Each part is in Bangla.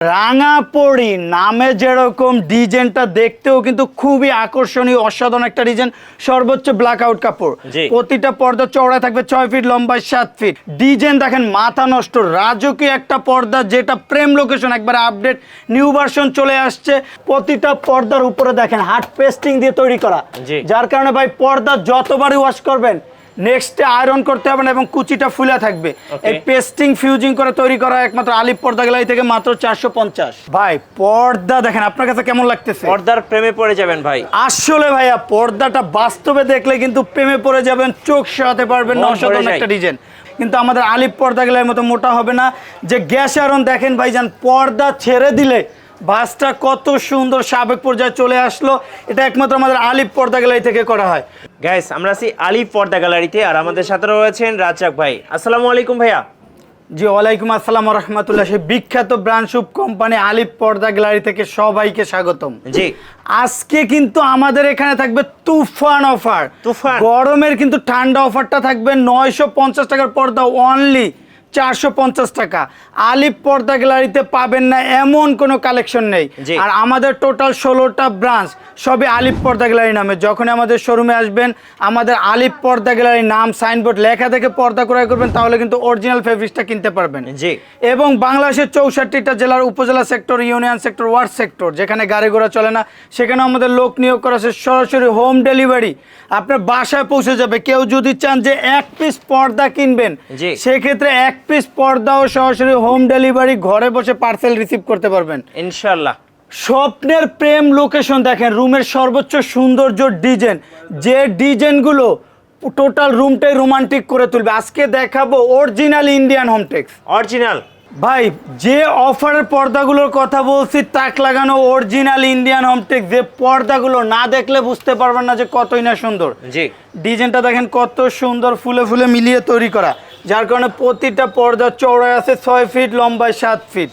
রাঙাপড়ি নামে যেরকম ডিজাইনটা দেখতেও কিন্তু খুবই আকর্ষণীয় অসাধারণ একটা ডিজাইন। সর্বোচ্চ ব্ল্যাক আউট কাপড় প্রতিটা পর্দা চওড়া থাকবে ছয় ফিট লম্বায় সাত ফিট ডিজাইন দেখেন মাথা নষ্ট রাজকীয় একটা পর্দা যেটা প্রেম লোকেশন একবার আপডেট নিউ ভার্সন চলে আসছে। প্রতিটা পর্দার উপরে দেখেন হার্ড পেস্টিং দিয়ে তৈরি করা। যার কারণে ভাই পর্দা যতবারই ওয়াশ করবেন নেক্সটে আয়রন করতে হবে না এবং কুচিটা ফুলে থাকবে। এই পেস্টিং ফিউজিং করে তৈরি করা একমাত্র আলিপ পর্দা গ্যালারি থেকে মাত্র চারশো পঞ্চাশ। ভাই পর্দা দেখেন আপনার কাছে কেমন লাগতেছে? পর্দার প্রেমে পড়ে যাবেন ভাই। আসলে ভাইয়া পর্দাটা বাস্তবে দেখলে কিন্তু প্রেমে পড়ে যাবেন চোখ সরাতে পারবেন না অসাধারণ একটা ডিজাইন কিন্তু আমাদের আলিপ পর্দা গেলের মতো মোটা হবে না। যে গ্যাস আয়রন দেখেন ভাইজান পর্দা ছেড়ে দিলে বাসটা কত সুন্দর সাবেক পর্যায়ে চলে আসলো। এটা একমাত্র আমাদের আলিপ পর্দা গ্যালারি থেকে করা হয়। গাইস আমরা আছি আলিফ পর্দা গ্যালারিতে আর আমাদের সাথে রয়েছেন রাজাক ভাই। আসসালামু আলাইকুম ভাইয়া। জি ওয়ালাইকুম আসসালাম রহমতুল্লাহ। সেই বিখ্যাত ব্র্যান্ড শুভ কোম্পানি আলিপ পর্দা গ্যালারি থেকে সবাইকে স্বাগতম। জি। আজকে কিন্তু আমাদের এখানে থাকবে তুফান অফার। তুফান? গরমের কিন্তু ঠান্ডা অফারটা থাকবে নয়শো পঞ্চাশ টাকার পর্দা অনলি চারশো পঞ্চাশ টাকা। আলিপ পর্দা গ্যালারিতে পাবেন না এমন কোনো কালেকশন নেই। আর আমাদের টোটাল ষোলোটা ব্রাঞ্চ সবই আলিপ পর্দা গ্যালারি নামে। যখন আমাদের শোরুমে আসবেন আমাদের আলিপ পর্দা গ্যালারি নাম সাইনবোর্ড লেখা থেকে পর্দা ক্রয় করবেন তাহলে কিন্তু অরিজিনাল ফেব্রিক্সটা কিনতে পারবেন। জি। এবং বাংলাদেশের চৌষট্টিটা জেলার উপজেলা sector union sector ward sector যেখানে গাড়ি ঘোড়া চলে না সেখানে আমাদের লোক নিয়োগ করা আছে। সরাসরি হোম ডেলিভারি আপনার বাসায় পৌঁছে যাবে। কেউ যদি চান যে এক পিস পর্দা কিনবেন সেক্ষেত্রে এক পিস পর্দাও সরাসরি হোম ডেলিভারি ঘরে বসে পার্সেল রিসিভ করতে পারবেন। ইনশাল্লাহ স্বপ্নের প্রেম লোকেশন দেখেন রুমের সর্বোচ্চ সৌন্দর্য ডিজাইন। যে ডিজাইনগুলো টোটাল রুমটাই রোমান্টিক করে তুলবে। আজকে দেখাবো অরিজিনাল ইন্ডিয়ান হোমটেক্স অরিজিনাল। ভাই যে অফারের পর্দাগুলোর কথা বলছি তাক লাগানো অরিজিনাল ইন্ডিয়ান হোমটেক যে পর্দাগুলো না দেখলে বুঝতে পারবেন না যে কতই না সুন্দর। জি। ডিজাইনটা দেখেন কত সুন্দর ফুলে ফুলে মিলিয়ে তৈরি করা। যার কারণে প্রতিটা পর্দা চওড়ায় আছে ছয় ফিট লম্বায় সাত ফিট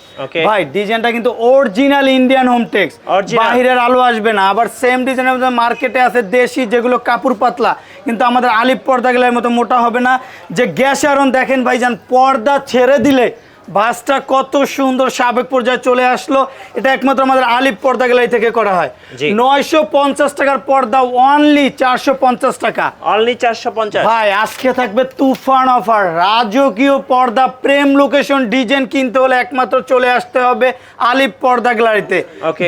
ভাই ডিজাইনটা কিন্তু অরিজিনাল ইন্ডিয়ান হোমটেক্স টেক্স বাহিরের আলো আসবে না আবার সেম ডিজাইনের মধ্যে মার্কেটে আছে দেশি যেগুলো কাপড় পাতলা। কিন্তু আমাদের আলিপ পর্দা গেলে মতো মোটা হবে না। যে গ্যাস আরন দেখেন ভাইজান পর্দা ছেড়ে দিলে বাসটা কত সুন্দর সাবেক পর্যায়ে চলে আসলো। এটা একমাত্র আমাদের আলিপ পর্দা গ্যালারি থেকে করা হয়। নয়শো পঞ্চাশ টাকার পর্দা অনলি চারশো পঞ্চাশ টাকা। অনলি চারশো পঞ্চাশ। ভাই আজকে থাকবে তুফান অফার রাজকীয় পর্দা প্রেম লোকেশন ডিজাইন কিনতে হলে একমাত্র চলে আসতে হবে আলিপ পর্দা গ্যালারিতে।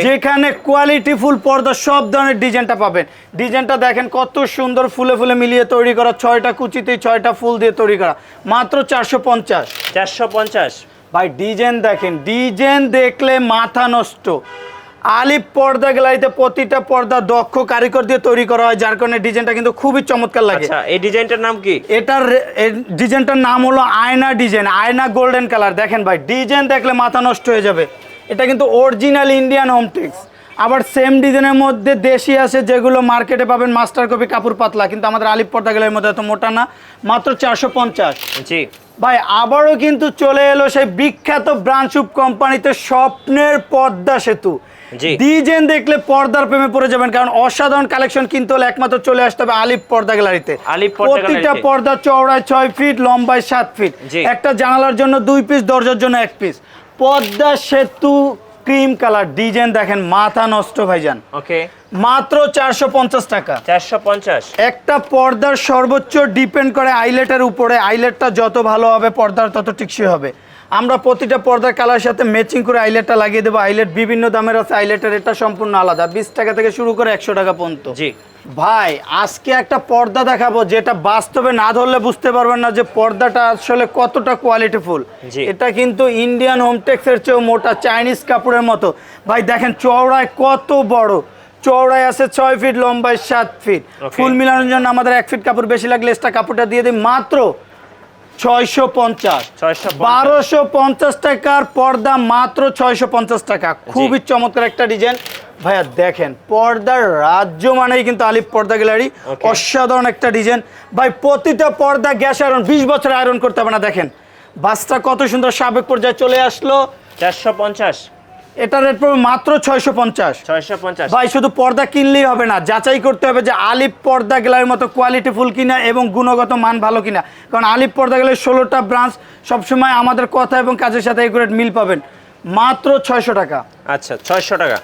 যেখানে কোয়ালিটি ফুল পর্দা সব ধরনের ডিজাইনটা পাবেন। ডিজাইনটা দেখেন কত সুন্দর ফুলে ফুলে মিলিয়ে তৈরি করা। ছয়টা কুচিতে ছয়টা ফুল দিয়ে তৈরি করা। মাত্র চারশো পঞ্চাশ। চারশো পঞ্চাশ। ভাই ডিজাইন দেখেন ডিজাইন দেখলে মাথা নষ্ট। আলিপ পর্দা গ্যালারিতে প্রতিটা পর্দা দক্ষ কারিগর দিয়ে তৈরি করা হয় যার কারণে ডিজাইনটা কিন্তু খুবই চমৎকার লাগে। আচ্ছা এই ডিজাইনটার নাম কি? এটার ডিজাইনটার নাম হলো আয়না ডিজাইন আয়না গোল্ডেন কালার। দেখেন ভাই ডিজাইন দেখলে মাথা নষ্ট হয়ে যাবে। এটা কিন্তু অরিজিনাল ইন্ডিয়ান হোমটেক্স আবার সেম ডিজাইনের মধ্যে দেশি আছে যেগুলো মার্কেটে পাবেন মাস্টার কপি কাপড় পাতলা কিন্তু আমাদের আলিপ পর্দা গেলের মধ্যে এত মোটা না মাত্র চারশো পঞ্চাশ। জি। ভাই আবারও কিন্তু চলে এলো সেই বিখ্যাত ব্রাঞ্চুপ কোম্পানিতে স্বপ্নের পদ্মা সেতু। জি। ডিজাইন দেখলে পর্দার প্রেমে পড়ে যাবেন কারণ অসাধারণ কালেকশন কিনতে হলে একমাত্র চলে আসতে হবে আলিপ পর্দা গ্যালারিতে। প্রতিটা পর্দা চওড়ায় ছয় ফিট লম্বায় সাত ফিট। একটা জানালার জন্য দুই পিস দরজার জন্য এক পিস পদ্মা সেতু ক্রিম কালার ডিজাইন দেখেন মাথা নষ্ট ভাইজান। ওকে মাত্র চারশো পঞ্চাশ টাকা। চারশো পঞ্চাশ। একটা পর্দার সর্বোচ্চ ডিপেন্ড করে আইলেটের উপরে। আইলেটটা যত ভালো হবে পর্দার তত টিকসই হবে। আমরা প্রতিটা পর্দার কালার সাথে ম্যাচিং করে আইলেটটা লাগিয়ে দেবো। আইলেট বিভিন্ন দামের আছে আইলেটের এটা সম্পূর্ণ আলাদা। বিশ টাকা থেকে শুরু করে একশো টাকা পর্যন্ত। জি। ভাই আজকে একটা পর্দা দেখাবো যেটা বাস্তবে না ধরলে বুঝতে পারবেন না যে পর্দাটা আসলে কতটা কোয়ালিটিফুল এটা কিন্তু ইন্ডিয়ান হোমটেক্সের চেয়েও মোটা চাইনিজ কাপড়ের মতো। ভাই দেখেন চওড়ায় কত বড়। চওড়ায় আছে ছয় ফিট লম্বায় সাত ফিট। ফুল মিলানোর জন্য আমাদের এক ফিট কাপড় বেশি লাগলে এক্সট্রা কাপড়টা দিয়ে দিই। মাত্র ছয়শো পঞ্চাশ। বারোশো পঞ্চাশ টাকার পর্দা মাত্র ছয়শো পঞ্চাশ টাকা। খুবই চমৎকার একটা ডিজাইন। ভাইয়া দেখেন পর্দার রাজ্য মানেই কিন্তু আলিপ পর্দা গ্যালারি। অসাধারণ একটা ডিজাইন। ভাই প্রতিটা পর্দা গ্যাস আয়রন বিশ বছর আয়রন করতে হবে না। দেখেন বাসটা কত সুন্দর সাবেক পর্যায়ে চলে আসলো। চারশো পঞ্চাশ। এটা রেট পড়বে মাত্র ছয়শো পঞ্চাশ। ছয়শো পঞ্চাশ। ভাই শুধু পর্দা কিনলেই হবে না যাচাই করতে হবে যে আলিপ পর্দা গেলার মতো কোয়ালিটি ফুল কিনা এবং গুণগত মান ভালো কিনা। কারণ আলিপ পর্দা গেলের ষোলোটা ব্রাঞ্চ সবসময় আমাদের কথা এবং কাজের সাথে একুরেট মিল পাবেন। মাত্র ছয়শো টাকা। আচ্ছা ছয়শো টাকা।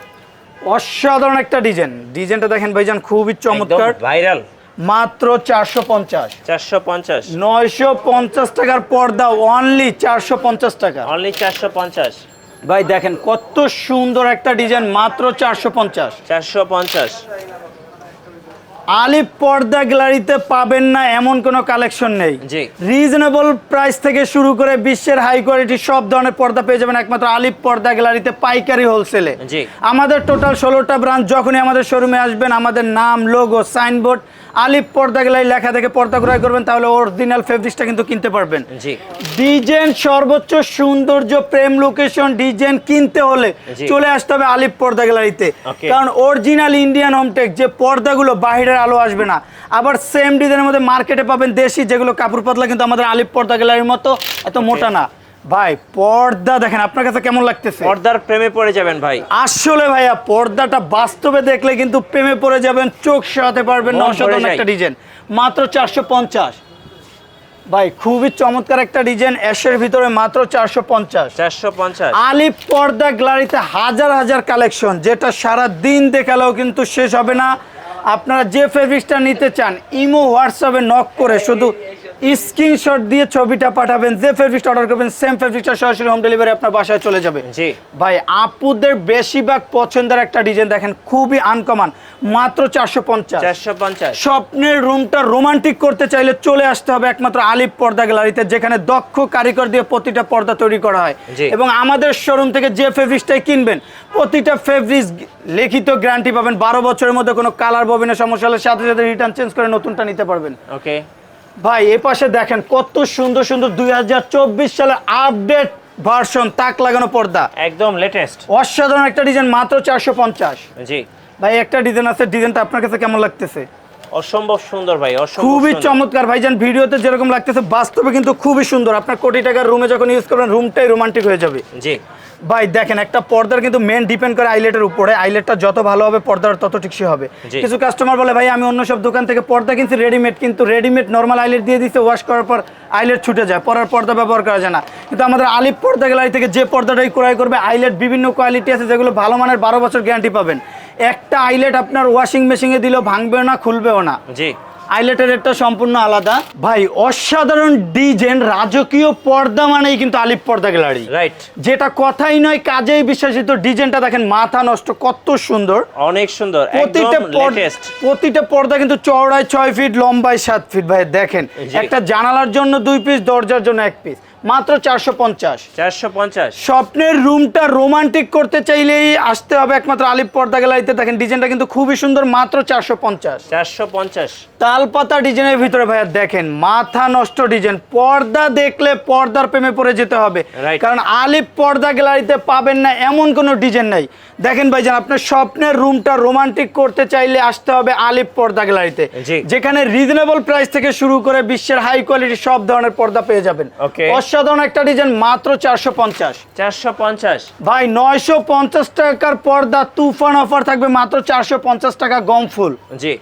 অসাধারণ একটা ডিজাইন ডিজাইনটা দেখেন ভাইজান খুবই চমৎকার। ভাইরাল মাত্র চারশো পঞ্চাশ। চারশো পঞ্চাশ। নয়শো পঞ্চাশ টাকার পর্দা অনলি চারশো পঞ্চাশ টাকা। অনলি চারশো পঞ্চাশ। ভাই দেখেন কত সুন্দর একটা ডিজাইন মাত্র চারশো পঞ্চাশ চারশো পঞ্চাশ আলিপ পর্দা গ্যালারিতে পাবেন না এমন কোনো কালেকশন নেই জি। রিজনেবল প্রাইস থেকে শুরু করে বিশ্বের হাই কোয়ালিটি সব ধরনের পর্দা পেয়ে যাবেন একমাত্র আলিপ পর্দা গ্যালারিতে পাইকারি হোলসেলে জি। আমাদের টোটাল ষোলোটা ব্রাঞ্চ যখনই আমাদের শোরুমে আসবেন আমাদের নাম লোগো সাইনবোর্ড আলিপ পর্দা গ্যালারি লেখা থেকে পর্দা ক্রয় করবেন তাহলে অরিজিনাল ফেব্রিক্সটা কিন্তু কিনতে পারবেন। জি। ডিজাইন সর্বোচ্চ সৌন্দর্য প্রেম লোকেশন ডিজাইন কিনতে হলে চলে আসতে হবে আলিপ পর্দা গ্যালারিতে। কারণ অরিজিনাল ইন্ডিয়ান হোমটেক যে পর্দাগুলো বাইরের আলো আসবে না আবার সেম ডিজাইনের মধ্যে মার্কেটে পাবেন দেশি যেগুলো কাপড় পাতলা কিন্তু আমাদের আলিপ পর্দা গ্যালারির মতো এত মোটা না। ভাই পর্দা দেখেন আপনার কাছে কেমন লাগতেছে? পর্দার প্রেমে পড়ে যাবেন ভাই। আসলে ভাইয়া পর্দাটা বাস্তবে দেখলে কিন্তু প্রেমে পড়ে যাবেন চোখ সরাতে পারবেন অসাধারণ একটা ডিজাইন। মাত্র চারশো পঞ্চাশ। ভাই খুবই চমৎকার একটা ডিজাইন অ্যাশের ভিতরে মাত্র চারশো পঞ্চাশ। চারশো পঞ্চাশ। আলিপ পর্দা গ্যালারিতে হাজার হাজার কালেকশন যেটা সারা দিন দেখালেও কিন্তু শেষ হবে না। আপনারা যে ফেব্রিক্সটা নিতে চান ইমো হোয়াটসঅ্যাপে নক করে শুধু স্ক্রিনশট দিয়ে ছবিটা পাঠাবেন যে ফেব্রিক্সটা অর্ডার করবেন সেম ফেব্রিক্সটা সরাসরি হোম ডেলিভারি আপনার বাসায় চলে যাবে। জি। ভাই আপুদের বেশিরভাগ পছন্দের একটা ডিজাইন দেখেন খুবই আনকমন মাত্র চারশো পঞ্চাশ। চারশো পঞ্চাশ। স্বপ্নের রুমটা রোমান্টিক করতে চাইলে চলে আসতে হবে একমাত্র আলিপ পর্দা গ্যালারিতে যেখানে দক্ষ কারিগর দিয়ে প্রতিটা পর্দা তৈরি করা হয়। এবং আমাদের শোরুম থেকে যে ফেব্রিক্সটাই কিনবেন প্রতিটা ফেব্রিক্স লিখিত গ্যারান্টি পাবেন। বারো বছরের মধ্যে কোনো কালার ববিনের সমস্যা হলে সাথে সাথে রিটার্ন চেঞ্জ করে নতুনটা নিতে পারবেন। ওকে ভাই এ পাশে দেখেন কত সুন্দর সুন্দর দুই সালে আপডেট ভার্সন তাক লাগানো পর্দা। একদম লেটেস্ট অসাধারণ একটা ডিজাইন মাত্র চারশো পঞ্চাশ। জি। ভাই একটা ডিজাইন আছে ডিজাইনটা আপনার কাছে কেমন লাগতেছে? অসম্ভব সুন্দর ভাই খুবই। চমৎকার। ভাইজান ভিডিওতে যেরকম লাগতেছে বাস্তবে কিন্তু খুবই সুন্দর। আপনার কোটি টাকার রুমে যখন ইউজ করবেন রুমটাই রোমান্টিক হয়ে যাবে। জি। ভাই দেখেন একটা পর্দার কিন্তু মেন ডিপেন্ড করে আইলেটের উপরে। আইলেটটা যত ভালো হবে পর্দার তত টিকসই হবে। কিছু কাস্টমার বলে ভাই আমি অন্য সব দোকান থেকে পর্দা কিনছি রেডিমেড কিন্তু রেডিমেড নর্মাল আইলেট দিয়ে দিচ্ছে ওয়াশ করার পর আইলেট ছুটে যায় পরার পর্দা ব্যবহার করা যায় না। কিন্তু আমাদের আলিপ পর্দা গ্যালারি থেকে যে পর্দাটাই ক্রয় করবে আইলেট বিভিন্ন কোয়ালিটি আছে যেগুলো ভালো মানের বারো বছর গ্যারান্টি পাবেন। একটা আইলেট আপনার ওয়াশিং মেশিনে দিলেও ভাঙবেও না খুলবেও না। জি। আইলেটের একটা সম্পূর্ণ আলাদা। ভাই অসাধারণ ডিজাইন রাজকীয় পর্দা মানেই কিন্তু আলিপ পর্দা গ্যালারি। রাইট যেটা কথাই নয় কাজেই বিশ্বাসিত। ডিজাইনটা দেখেন মাথা নষ্ট কত সুন্দর। অনেক সুন্দর প্রতিটা পর্দা প্রতিটা পর্দা কিন্তু চওড়ায় ছয় ফিট লম্বায় সাত ফিট ভাই দেখেন একটা জানালার জন্য দুই পিস দরজার জন্য এক পিস মাত্র চারশো পঞ্চাশ। চারশো পঞ্চাশ। স্বপ্নের রুমটা রোমান্টিক করতে চাইলেই আসতে হবে একমাত্র আলিপ পর্দা গ্যালারিতে। দেখেন ডিজাইনটা কিন্তু খুবই সুন্দর মাত্র চারশো পঞ্চাশ। চারশো পঞ্চাশ। তালপাতা ডিজাইনের ভিতরে ভাইয়া দেখেন মাথা নষ্ট ডিজাইন। পর্দা দেখলে পর্দার প্রেমে পড়ে যেতে হবে। কারণ আলিপ পর্দা গ্যালারিতে পাবেন না এমন কোনো ডিজাইন নাই। দেখেন ভাই ভাইজান আপনার স্বপ্নের রুমটা রোমান্টিক করতে চাইলে আসতে হবে আলিপ পর্দা গ্যালারিতে। যেখানে রিজনেবল প্রাইস থেকে শুরু করে বিশ্বের হাই কোয়ালিটি সব ধরনের পর্দা পেয়ে যাবেন. অসাধারণ একটা ডিজাইন মাত্র চারশো পঞ্চাশ। চারশো পঞ্চাশ। ভাই নয়শো পঞ্চাশ টাকার পর্দা তুফান অফার থাকবে মাত্র চারশো পঞ্চাশ টাকা গম ফুল। জি।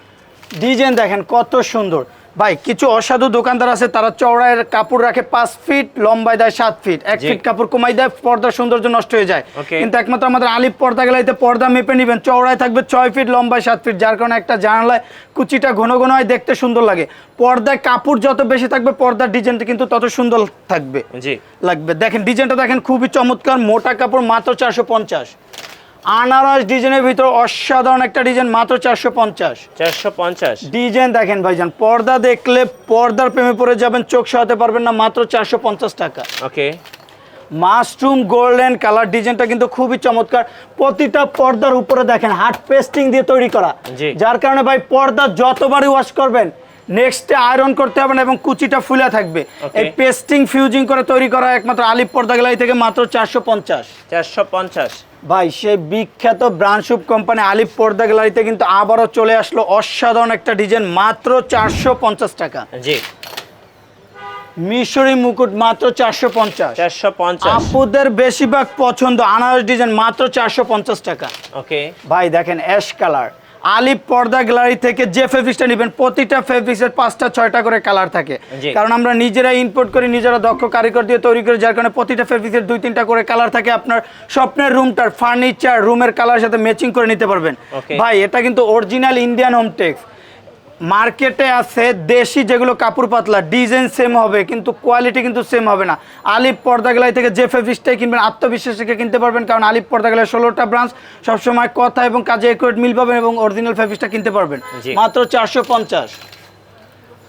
ডিজাইন দেখেন কত সুন্দর। ভাই কিছু অসাধু দোকানদার আছে তারা চওড়ায় কাপড় রাখে পাঁচ ফিট লম্বায় দেয় সাত ফিট। এক ফিট কাপড় কমাই দেয় পর্দার সৌন্দর্য নষ্ট হয়ে যায়। কিন্তু একমাত্র আমাদের আলিপ পর্দা গেলাইতে পর্দা মেপে নেবেন চওড়ায় থাকবে ছয় ফিট লম্বায় সাত ফিট যার কারণে একটা জানালায় কুচিটা ঘন ঘন হয় দেখতে সুন্দর লাগে। পর্দায় কাপড় যত বেশি থাকবে পর্দার ডিজাইনটা কিন্তু তত সুন্দর থাকবে। লাগবে। দেখেন ডিজাইনটা দেখেন খুবই চমৎকার মোটা কাপড় মাত্র চারশো পঞ্চাশ। আনারস ডিজাইনের ভিতর অসাধারণ একটা ডিজাইন মাত্র চারশো পঞ্চাশ। চারশো পঞ্চাশ। ডিজাইন দেখেন ভাইজান পর্দা দেখলে পর্দার প্রেমে পড়ে যাবেন চোখ সরাতে পারবেন না মাত্র চারশো পঞ্চাশ টাকা। ওকে। মাশরুম গোল্ডেন কালার ডিজাইনটা কিন্তু খুবই চমৎকার। প্রতিটা পর্দার উপরে দেখেন হার্ড পেস্টিং দিয়ে তৈরি করা। যার কারণে ভাই পর্দা যতবারই ওয়াশ করবেন নেক্সটে আয়রন করতে হবে না এবং কুচিটা ফুলে থাকবে। এই পেস্টিং ফিউজিং করে তৈরি করা একমাত্র আলিপ পর্দা গ্যালারি থেকে মাত্র চারশো পঞ্চাশ। চারশো পঞ্চাশ। ভাই সেই বিখ্যাত ব্রান্ডশুপ কোম্পানি আলিপ পর্দা গ্যালারিতে কিন্তু আবারও চলে আসলো অসাধারণ একটা ডিজাইন মাত্র চারশো পঞ্চাশ টাকা। জি। মিশরি মুকুট মাত্র চারশো পঞ্চাশ। চারশো পঞ্চাশ। আপুদের বেশিরভাগ পছন্দ আনারস ডিজাইন মাত্র চারশো পঞ্চাশ টাকা। ওকে ভাই দেখেন অ্যাশ কালার আলিপ পর্দা গ্যালারি থেকে যে ফেব্রিক্সটা নেবেন প্রতিটা ফেব্রিক্সের পাঁচটা ছয়টা করে কালার থাকে। কারণ আমরা নিজেরা ইনপুট করি নিজেরা দক্ষ কারিগর দিয়ে তৈরি করি যার কারণে প্রতিটা ফেব্রিক্সের দুই তিনটা করে কালার থাকে। আপনার স্বপ্নের রুমটার ফার্নিচার রুমের কালার সাথে ম্যাচিং করে নিতে পারবেন। ভাই এটা কিন্তু অরিজিনাল ইন্ডিয়ান হোমটেক্স মার্কেটে আছে দেশি যেগুলো কাপড় পাতলা ডিজাইন সেম হবে কিন্তু কোয়ালিটি কিন্তু সেম হবে না। আলিপ পর্দাগুলাই থেকে যে ফেব্রিক্সটাই কিনবেন আত্মবিশ্বাস থেকে কিনতে পারবেন কারণ আলিপ পর্দাগুলাই ষোলোটা ব্রাঞ্চ সবসময় কথা এবং কাজে একুরেট মিল পাবেন এবং অরিজিনাল ফেব্রিক্সটা কিনতে পারবেন। মাত্র চারশো পঞ্চাশ।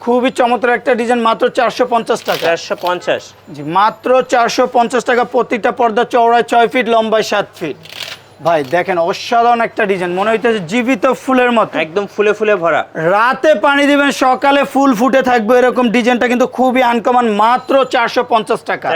খুবই চমৎকার একটা ডিজাইন মাত্র চারশো পঞ্চাশ টাকা। চারশো পঞ্চাশ। জি মাত্র চারশো পঞ্চাশ টাকা প্রতিটা পর্দা চওড়ায় ছয় ফিট লম্বায় সাত ফিট ভাই দেখেন অসাধারণ একটা ডিজাইন মনে হইতেছে জীবিত ফুলের মতো। একদম ফুলে ফুলে ভরা। রাতে পানি দিবেন সকালে ফুল ফুটে থাকবে এরকম ডিজাইনটা কিন্তু খুবই আনকমন মাত্র চারশো পঞ্চাশ টাকা।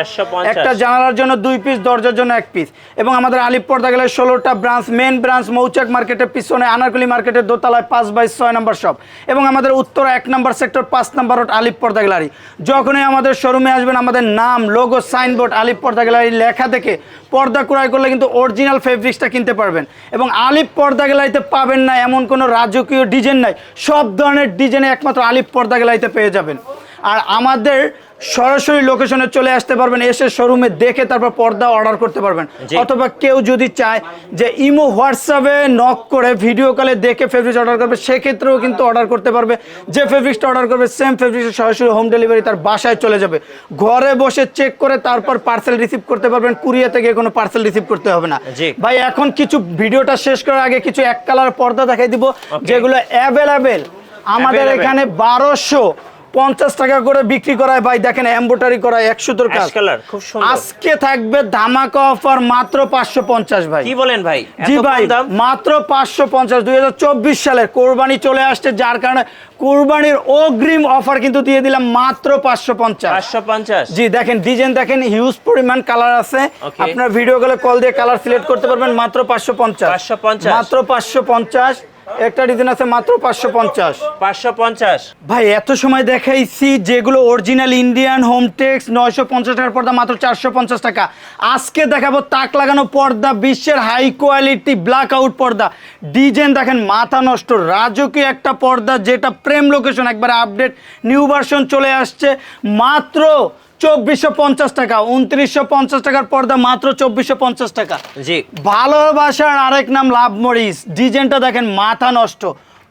একটা জানালার জন্য দুই পিস দরজার জন্য এক পিস এবং আমাদের আলিপ পর্দা গেলে ষোলোটা ব্রাঞ্চ মেন ব্রাঞ্চ মৌচাক মার্কেটের পিছনে আনারকলি মার্কেটের দোতলায় পাঁচ বাই ছয় নম্বর শপ এবং আমাদের উত্তর এক নম্বর সেক্টর পাঁচ নম্বর রোড আলিপ পর্দা গ্যালারি। যখনই আমাদের শোরুমে আসবেন আমাদের নাম লোগো সাইনবোর্ড আলিপ পর্দা গ্যালারি লেখা থেকে পর্দা ক্রয় করলে কিন্তু অরিজিনাল ফেব্রিক্সটা কিনতে পারবেন। এবং আলিফ পর্দা গেলাইতে পাবেন না এমন কোনো রাজকীয় ডিজাইন নাই। সব ধরনের ডিজাইনে একমাত্র আলিফ পর্দা গেলাইতে পেয়ে যাবেন। আর আমাদের সরাসরি লোকেশনে চলে আসতে পারবেন এসে শোরুমে দেখে তারপর পর্দা অর্ডার করতে পারবেন। অথবা কেউ যদি চায় যে ইমো হোয়াটসঅ্যাপে নক করে ভিডিও কলে দেখে ফেব্রিক্স অর্ডার করবে সেক্ষেত্রেও কিন্তু অর্ডার করতে পারবে। যে ফেব্রিক্সটা অর্ডার করবে সেম ফেব্রিক্স সরাসরি হোম ডেলিভারি তার বাসায় চলে যাবে। ঘরে বসে চেক করে তারপর পার্সেল রিসিভ করতে পারবেন কুরিয়া থেকে কোনো পার্সেল রিসিভ করতে হবে না। ভাই এখন কিছু ভিডিওটা শেষ করার আগে কিছু এক কালার পর্দা দেখাই দিব যেগুলো অ্যাভেলেবেল আমাদের এখানে বারোশো পঞ্চাশ টাকা করে বিক্রি করায় ভাই দেখেন এম্বোটারি করা একশো তোর কাজ। খুব সুন্দর। আজকে থাকবে ধামাকা অফার মাত্র পাঁচশো পঞ্চাশ ভাই। কি বলেন ভাই? জি ভাই মাত্র পাঁচশো পঞ্চাশ দুই হাজার চব্বিশ সালের কোরবানি চলে আসছে যার কারণে কোরবানির অগ্রিম অফার কিন্তু দিয়ে দিলাম মাত্র পাঁচশো পঞ্চাশ। পাঁচশো পঞ্চাশ। জি দেখেন ডিজাইন দেখেন হিউজ পরিমাণ কালার আছে। আপনার ভিডিও কলে কল দিয়ে কালার সিলেক্ট করতে পারবেন মাত্র পাঁচশো পঞ্চাশ। 550 মাত্র পাঁচশো পঞ্চাশ। একটা ডিজাইন আছে মাত্র পাঁচশো পঞ্চাশ। পাঁচশো পঞ্চাশ। ভাই এত সময় দেখাইছি যেগুলো অরিজিনাল ইন্ডিয়ান হোম টেক্স নয়শো পঞ্চাশ টাকার পর্দা মাত্র চারশো পঞ্চাশ টাকা। আজকে দেখাবো তাক লাগানো পর্দা বিশ্বের হাই কোয়ালিটি ব্ল্যাক আউট পর্দা। ডিজাইন দেখেন মাথা নষ্ট রাজকীয় একটা পর্দা যেটা প্রেম লোকেশন একবার আপডেট নিউ ভার্সন চলে আসছে। মাত্র চব্বিশশো পঞ্চাশ টাকা উনত্রিশশো পঞ্চাশ টাকার পর্দা মাত্র চব্বিশশো পঞ্চাশ টাকা। জি। ভালোবাসার আরেক নাম লাভ মরিস ডিজাইনটা দেখেন মাথা নষ্ট।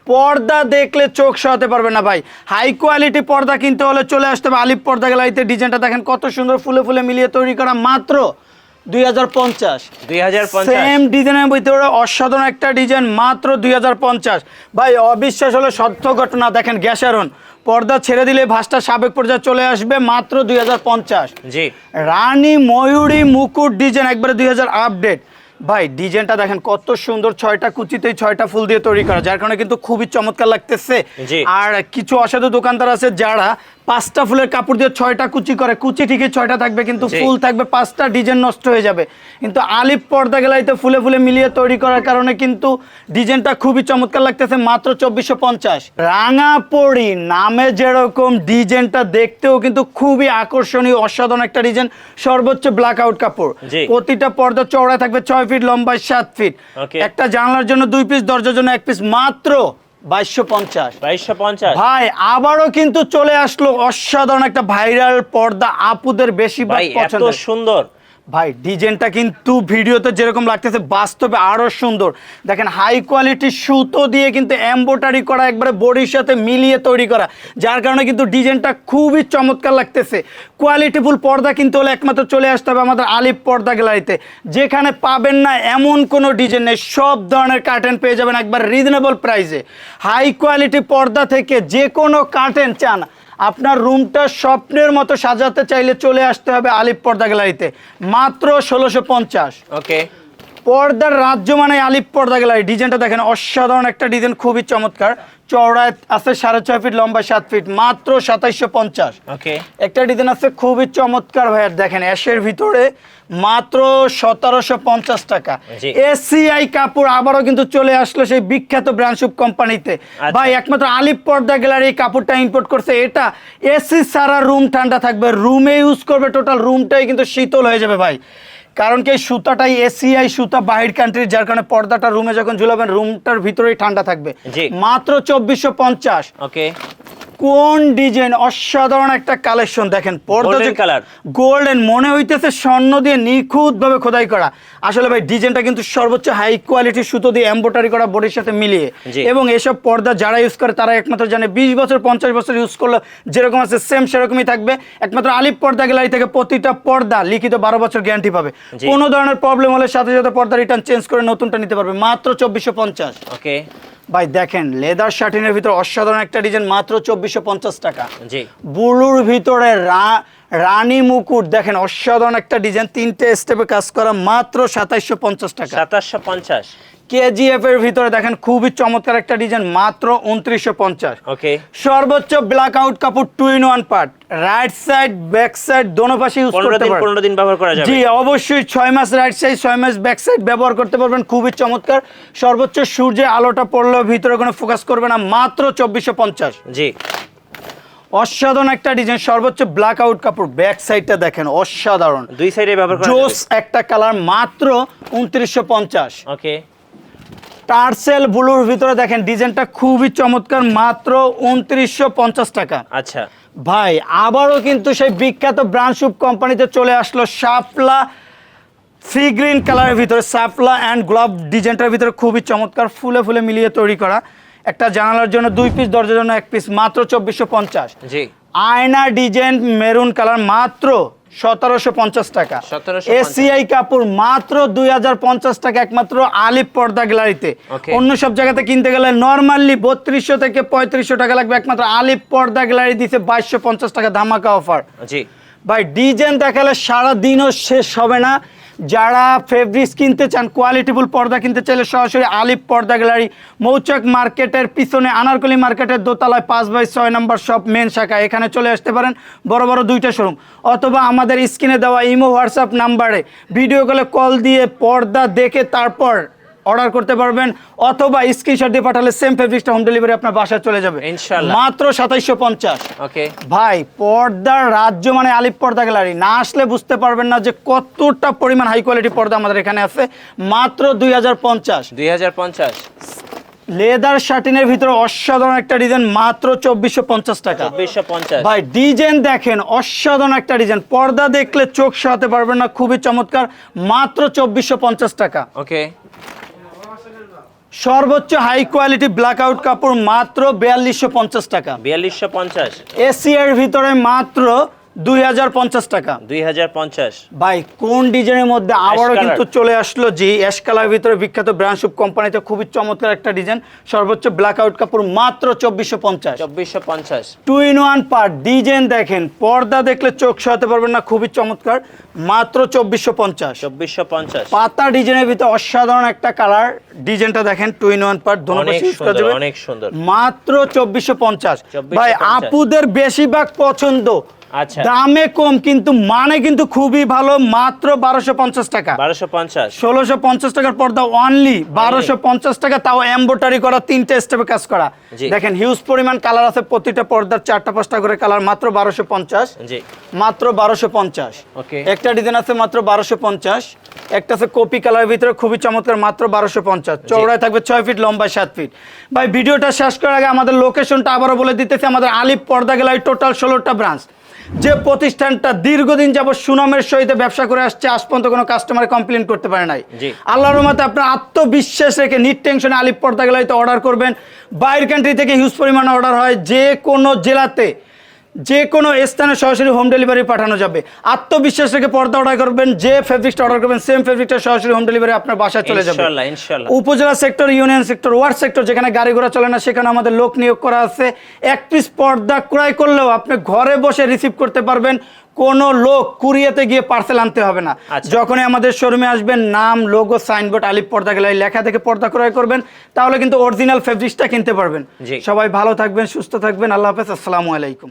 পর্দা দেখলে চোখ সরাতে পারবে না ভাই। হাই কোয়ালিটি পর্দা কিনতে হলে চলে আসতে হবে আলিপ পর্দা গ্যালারিতে। ডিজাইনটা দেখেন কত সুন্দর ফুলে ফুলে মিলিয়ে তৈরি করা মাত্র দুই হাজার পঞ্চাশ। দুই হাজার সেম ডিজাইনের ভিতরে অসাধারণ একটা ডিজাইন মাত্র দুই হাজার পঞ্চাশ। ভাই অবিশ্বাস হলে সত্য ঘটনা। দেখেন গ্যাসারন পর্দা ছেড়ে দিলে ভাসটা সাবেক পর্যায়ে চলে আসবে মাত্র দুই হাজার পঞ্চাশ। জি। রানী ময়ূরী মুকুট ডিজাইন একবারে দুই হাজার আপডেট। ভাই ডিজাইনটা দেখেন কত সুন্দর ছয়টা কুচিতে ছয়টা ফুল দিয়ে তৈরি করা যার কারণে কিন্তু খুবই চমৎকার লাগতেছে। আর কিছু অসাধু দোকানদার আছে যারা পাঁচটা ফুলের কাপড় দিয়ে ছয়টা কুচি করে। কুচি ঠিকই ছয়টা থাকবে কিন্তু ফুল থাকবে পাঁচটা ডিজাইন নষ্ট হয়ে যাবে। কিন্তু আলিপ পর্দা গেলাইতে ফুলে ফুলে মিলিয়ে তৈরি করার কারণে কিন্তু ডিজাইনটা খুবই চমৎকার লাগতেছে মাত্র চব্বিশশো পঞ্চাশ। রাঙা পড়ি নামে যেরকম ডিজাইনটা দেখতেও কিন্তু খুবই আকর্ষণীয় অসাধারণ একটা ডিজাইন সর্বোচ্চ ব্ল্যাক আউট কাপড়। প্রতিটা পর্দা চওড়া থাকবে ছয় ফিট লম্বায় সাত ফিট একটা জানলার জন্য দুই পিস দরজার জন্য এক পিস মাত্র ভাই আবারও কিন্তু চলে আসলো অসাধারণ একটা ভাইরাল পর্দা। আপুদের বেশি ভাই এত সুন্দর। ভাই, ডিজাইনটা কিন্তু ভিডিওতে যেরকম লাগতেছে, বাস্তবে আরও সুন্দর। দেখেন হাই কোয়ালিটির সুতো দিয়ে কিন্তু এম্বোটারি করা, একবারে বডির সাথে মিলিয়ে তৈরি করা। যার কারণে কিন্তু ডিজাইনটা খুবই চমৎকার লাগতেছে। কোয়ালিটিফুল পর্দা কিন্তু হলে একমাত্র চলে আসতে হবে আমাদের আলিপ পর্দা গ্যালারিতে। যেখানে পাবেন না এমন কোনো ডিজাইন নেই, সব ধরনের কার্টেন পেয়ে যাবেন একবার রিজনেবল প্রাইসে হাই কোয়ালিটি পর্দা থেকে যে কোনো কার্টেন চান আপনার রুমটা স্বপ্নের মতো সাজাতে চাইলে চলে আসতে হবে আলিপ পর্দা গ্যালারিতে। মাত্র ষোলোশো পঞ্চাশ। ওকে। পর্দার রাজ্য মানে আলিপ পর্দা গ্যালারি। ডিজাইনটা দেখেন অসাধারণ একটা ডিজাইন খুবই চমৎকার। চওড়ায় আছে সাড়ে ছয় ফিট লম্বা সাত ফিট মাত্র সাতাইশশো পঞ্চাশ। একটা ডিজাইন আছে খুবই চমৎকার ভাইয়ার দেখেন অ্যাশের ভিতরে মাত্র সতেরোশো পঞ্চাশ টাকা। এসিআই কাপড় আবারও কিন্তু চলে আসলো সেই বিখ্যাত ব্র্যান্ডশুপ কোম্পানিতে। আচ্ছা। ভাই একমাত্র আলিপ পর্দা গ্যালারি এই কাপড়টা ইম্পোর্ট করছে। এটা এসি সারা রুম ঠান্ডা থাকবে। রুমে ইউজ করবে টোটাল রুমটাই কিন্তু শীতল হয়ে যাবে ভাই। কারণ কি সুতাটাই এসিআই সুতা বাহির কান্ট্রির যার কারণে পর্দাটা রুমে যখন ঝুলাবেন রুমটার ভিতরেই ঠান্ডা থাকবে। মাত্র চব্বিশশো পঞ্চাশ। ওকে কোন ডিজাইন অসাধারণ একটা কালেকশন দেখেন পর্দা colour। গোল্ডেন মনে হইতেছে স্বর্ণ দিয়ে নিখুঁত ভাবে খোদাই করা। আসলে ভাই ডিজাইনটা কিন্তু সর্বোচ্চ হাই কোয়ালিটির সুতো দিয়ে এম্বোটারি করা বডির সাথে মিলিয়ে। এবং এসব পর্দা যারা ইউজ করে তারা একমাত্র জানে বিশ বছর পঞ্চাশ বছর ইউজ করলে যেরকম আছে সেম সেরকমই থাকবে। একমাত্র আলিপ পর্দা গ্যালারি থেকে প্রতিটা পর্দা লিখিত বারো বছর গ্যারান্টি পাবে। কোনো ধরনের প্রবলেম হলে সাথে সাথে পর্দা রিটার্ন চেঞ্জ করে নতুনটা নিতে পারবে। মাত্র চব্বিশশো পঞ্চাশ। ওকে ভাই দেখেন লেদার শার্টিনের ভিতর অসাধারণ একটা ডিজাইন মাত্র চব্বিশশো পঞ্চাশ টাকা। জি। বুলুর ভিতরে রা- রানী মুকুট দেখেন অসাধারণ একটা ডিজাইন তিনটে স্টেপে কাজ করা মাত্র সাতাইশশো পঞ্চাশ টাকা। সাতাশশো পঞ্চাশ। কেজিএফ এর ভিতরে দেখেন খুবই চমৎকার একটা ডিজাইন মাত্র উনত্রিশশো পঞ্চাশ। ওকে সর্বোচ্চ ব্ল্যাক আউট কাপড় two in one part right side back side দোনো পাশে ইউজ করতে দিন পারেন পনেরো দিন ব্যবহার করা যাবে। জি অবশ্যই ছয় মাস রাইট সাইড ছয় মাস ব্যাক সাইড ব্যবহার করতে পারবেন খুবই চমৎকার। সর্বোচ্চ সূর্যের আলোটা পড়লেও ভিতরে কোনো ফোকাস করবে না মাত্র চব্বিশশো পঞ্চাশ। জি। অসাধারণ একটা ডিজাইন সর্বোচ্চ ব্ল্যাক আউট কাপড় ব্যাক সাইডটা দেখেন অসাধারণ। দুই সাইডে ব্যবহার করা জোস একটা কালার মাত্র উনত্রিশশো পঞ্চাশ। ওকে টার্সেল ব্লুর ভিতরে দেখেন ডিজাইনটা খুবই চমৎকার মাত্র উনত্রিশশো পঞ্চাশ টাকা। আচ্ছা। ভাই আবারও কিন্তু সেই বিখ্যাত ব্রান্ডশুপ কোম্পানিতে চলে আসলো শাপলা সি গ্রিন কালারের ভিতরে সাপলা অ্যান্ড গোলাপ ডিজাইনটার ভিতরে খুবই চমৎকার ফুলে ফুলে মিলিয়ে তৈরি করা। একটা জানালার জন্য দুই পিস দরজার জন্য এক পিস মাত্র চব্বিশশো পঞ্চাশ। জি। আয়না ডিজাইন মেরুন কালার মাত্র সতেরোশো পঞ্চাশ টাকা। এসিআই কাপড় মাত্র দুই হাজার পঞ্চাশ টাকা একমাত্র আলিপ পর্দা গ্যালারিতে। অন্য সব জায়গাতে কিনতে গেলে নর্মালি বত্রিশশো থেকে পঁয়ত্রিশশো টাকা লাগবে একমাত্র আলিপ পর্দা গ্যালারি দিছে বাইশশো পঞ্চাশ টাকা ধামাকা অফার। জি। ভাই, ডিজাইন দেখালে সারা দিনও শেষ হবে না। যারা ফেব্রিক্স কিনতে চান কোয়ালিটিফুল পর্দা কিনতে চাইলে সরাসরি আলিপ পর্দা গ্যালারি, মৌচাক মার্কেটের পিছনে আনারকলি মার্কেটের দোতলায় পাঁচ বাই ছয় নম্বর শপ মেন শাখা। এখানে চলে আসতে পারেন বড় বড় দুইটা শোরুম অথবা আমাদের স্ক্রিনে দেওয়া ইমো, হোয়াটসঅ্যাপ নাম্বারে ভিডিও কলে কল দিয়ে পর্দা দেখে তারপর অর্ডার করতে পারবেন অথবা স্ক্রিনশট দিয়ে পাঠালে সেম ফেব্রিক্সটা হোম ডেলিভারি আপনার বাসায় চলে যাবে। ইনশাল্লাহ। মাত্র সাতাইশশো পঞ্চাশ। ওকে ভাই পর্দার রাজ্য মানে আলিপ পর্দা গ্যালারি। না আসলে বুঝতে পারবেন না যে কতটা পরিমাণ হাই কোয়ালিটি পর্দা আমাদের এখানে আছে। মাত্র দুই হাজার পঞ্চাশ। দুই হাজার পঞ্চাশ। লেদার শার্টিনের ভিতরে অসাধারণ একটা ডিজাইন মাত্র চব্বিশশো পঞ্চাশ টাকা। ভাই ডিজাইন দেখেন অসাধারণ একটা ডিজাইন। পর্দা দেখলে চোখ সহাতে পারবেন না খুবই চমৎকার মাত্র চব্বিশশো পঞ্চাশ টাকা। ওকে সর্বোচ্চ হাই কোয়ালিটি ব্ল্যাক আউট কাপড় মাত্র বিয়াল্লিশশো পঞ্চাশ টাকা। বিয়াল্লিশশো পঞ্চাশ। এসিয়ার ভিতরে মাত্র দুই হাজার পঞ্চাশ টাকা। দুই হাজার পঞ্চাশ। ভাই কোন ডিজাইনের মধ্যে আবারও কিন্তু চলে আসলো জি অ্যাশ কালার ভিতরে বিখ্যাত ব্রান্ডশুপ কোম্পানিতে খুবই চমৎকার একটা ডিজাইন সর্বোচ্চ ব্ল্যাক আউট কাপড় মাত্র চব্বিশশো পঞ্চাশ। চব্বিশশো পঞ্চাশ। Two in one part design দেখেন পর্দা দেখলে চোখ সহাতে পারবেন না খুবই চমৎকার মাত্র চব্বিশশো পঞ্চাশ। চব্বিশশো পঞ্চাশ। পাতা ডিজাইনের ভিতরে অসাধারণ একটা কালার ডিজাইনটা দেখেন টু ইন ওয়ান পার্ট অনেক সুন্দর। মাত্র চব্বিশশো পঞ্চাশ। 2450 ভাই আপুদের বেশিরভাগ পছন্দ আচ্ছা। দামে কম কিন্তু মানে কিন্তু খুবই ভালো মাত্র বারোশো পঞ্চাশ টাকা। বারোশো পঞ্চাশ। ষোলোশো পঞ্চাশ টাকার পর্দা অনলি বারোশো পঞ্চাশ টাকা তাও এম্বোটারি করা তিনটে স্টেপে কাজ করা। দেখেন হিউজ পরিমাণ কালার আছে প্রতিটা পর্দার চারটা পাঁচটা করে কালার মাত্র বারোশো পঞ্চাশ। মাত্র বারোশো পঞ্চাশ। একটা ডিজাইন আছে মাত্র বারোশো পঞ্চাশ। একটা আছে কপি কালারের ভিতরে খুবই চমৎকার মাত্র বারোশো পঞ্চাশ। চৌড়ায় থাকবে ছয় ফিট লম্বায় সাত ফিট ভাই ভিডিওটা শেষ করার আগে আমাদের লোকেশনটা আবারও বলে দিতেছি আমাদের আলিপ পর্দা গেলায় টোটাল ষোলোটা ব্রাঞ্চ যে প্রতিষ্ঠানটা দীর্ঘদিন যাবৎ সুনামের সহিত ব্যবসা করে আসছে আজ পর্যন্ত কোনো কাস্টমার কমপ্লেন করতে পারে নাই। আল্লাহ আল্লাহর রহমতে আপনার আত্মবিশ্বাস রেখে নিট টেনশনে আলিপ পর্দা গেলে অর্ডার করবেন। বাইরের কান্ট্রি থেকে হিউজ পরিমাণে অর্ডার হয়। যে কোনো জেলাতে যে কোনো স্থানে সরাসরি হোম ডেলিভারি পাঠানো যাবে। আত্মবিশ্বাস রেখে পর্দা অর্ডার করবেন যে ফেব্রিকটা অর্ডার করবেন সেম ফেব্রিকটা সরাসরি হোম ডেলিভারি আপনার বাসায় চলে যাবে। উপজেলা sector union sector ward sector যেখানে গাড়ি ঘোড়া চলে না সেখানে আমাদের লোক নিয়োগ করা আছে। এক পিস পর্দা ক্রয় করলেও আপনি ঘরে বসে রিসিভ করতে পারবেন। কোনো লোক কুরিয়াতে গিয়ে পার্সেল আনতে হবে না। আচ্ছা। যখনই আমাদের শোরুমে আসবেন নাম লোগো সাইনবোর্ড আলিপ পর্দা গেলে লেখা থেকে পর্দা ক্রয় করবেন তাহলে কিন্তু অরিজিনাল ফেব্রিক্সটা কিনতে পারবেন। সবাই ভালো থাকবেন সুস্থ থাকবেন। আল্লাহ হাফেজ আসসালামু আলাইকুম।